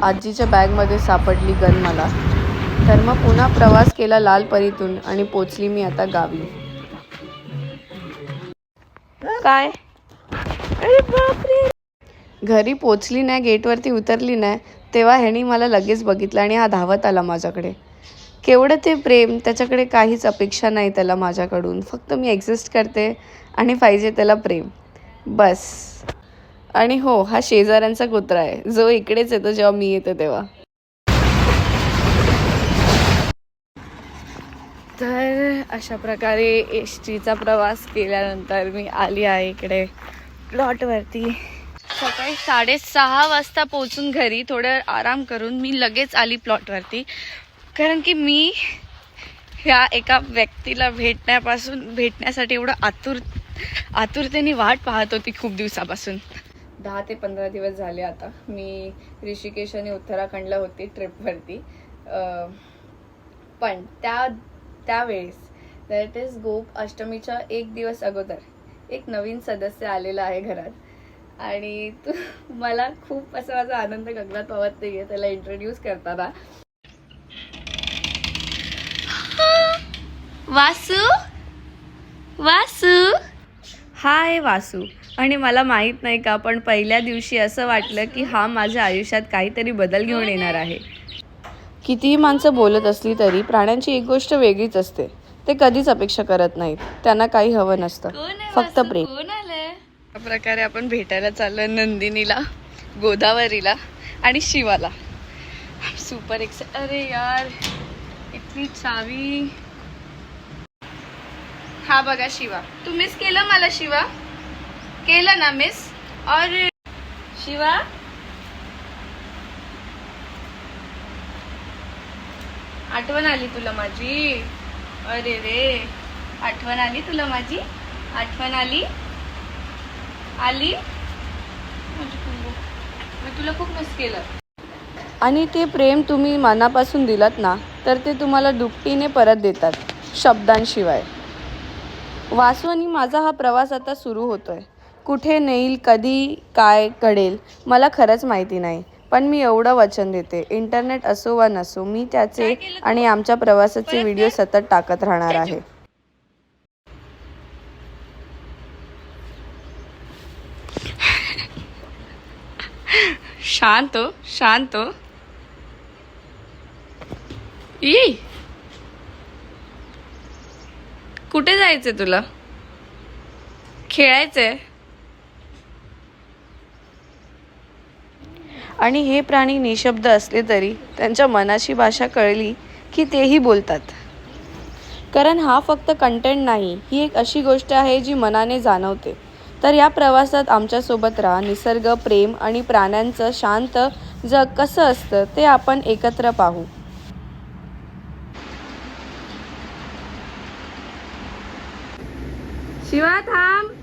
आजीच्या बॅगमध्ये सापडली गन मला. तर मग पुन्हा प्रवास केला लालपरीतून आणि पोचली मी आता गावी. काय? अरे बापरे! घरी पोचली नाही गेटवरती उतरली नाही तेव्हा ह्यानी मला लगेच बघितलं आणि हा धावत आला माझ्याकडे. केवढं ते प्रेम त्याच्याकडे काहीच अपेक्षा नाही त्याला माझ्याकडून. फक्त मी एक्झिस्ट करते आणि पाहिजे त्याला प्रेम. बस. आणि हो हा शेजाऱ्यांचा कुत्रा आहे. जो इकडेच येतो जेव्हा मी येते तेव्हा. तर अशा प्रकारे एस टीचा प्रवास केल्यानंतर मी आली आहे इकडे प्लॉटवरती सकाळी साडेसहा वाजता पोहोचून घरी. थोडं आराम करून मी लगेच आली प्लॉटवरती कारण की मी ह्या एका व्यक्तीला भेटण्यापासून भेटण्यासाठी एवढं आतुर आतुरतेने वाट पाहत होती खूप दिवसापासून. दहा ते पंधरा दिवस झाले आता. मी ऋषिकेश आणि उत्तराखंडला होती ट्रिपवरती. पण त्या त्यावेळेस दॅट इज गोप अष्टमीच्या एक दिवस अगोदर एक नवीन सदस्य आलेला आहे घरात. आणि तू मला खूप असा माझा आनंद गगनात पावत आहे त्याला इंट्रोड्यूस करताना. वासू? वासू? हा आहे वासू. आणि मला माहीत नाही का पण पहिल्या दिवशी असं वाटलं की हा माझ्या आयुष्यात काहीतरी बदल घेऊन येणार आहे. कितीही माणसं बोलत असली तरी प्राण्यांची एक गोष्ट वेगळीच असते. ते कधीच अपेक्षा करत नाहीत. त्यांना काही हवं नसतं. फक्त प्रेम. अशा प्रकारे आपण भेटायला चाललोय नंदिनीला गोदावरीला आणि शिवाला. सुपर एक्स अरे यार इथली चावी. हा बघा शिवा. तू मिस केलं मला शिवा? केलं ना मिस अरे शिवा? आठवण आली तुला माझी? अरे रे आठवण आली तुला माझी? आठवण आली? आली? मी तुला खूप मिस केलं. आणि ते प्रेम तुम्ही मनापासून दिलात ना तर ते तुम्हाला दुपटीने परत देतात शब्दांशिवाय. वासू आणि माझा हा प्रवास आता सुरू होतोय. कुठे नेईल कधी काय कळेल मला खरंच माहिती नाही. पण मी एवढं वचन देते. इंटरनेट असो वा नसो मी त्याचे आणि आमच्या प्रवासाचे व्हिडिओ सतत टाकत राहणार आहे. शांत हो शांत हो ये कुठे जायचंय तुला? खेळायचंय. आणि हे प्राणी निशब्द असले तरी त्यांच्या मनाची भाषा कळली की तेही बोलतात. कारण हा फक्त कंटेंट नाही ही एक अशी गोष्ट आहे जी मनाने जाणवते. तर या प्रवासात आमच्यासोबत राहा निसर्ग प्रेम आणि प्राण्यांचं शांत जग कसं असतं ते आपण एकत्र पाहू. शिवा थांब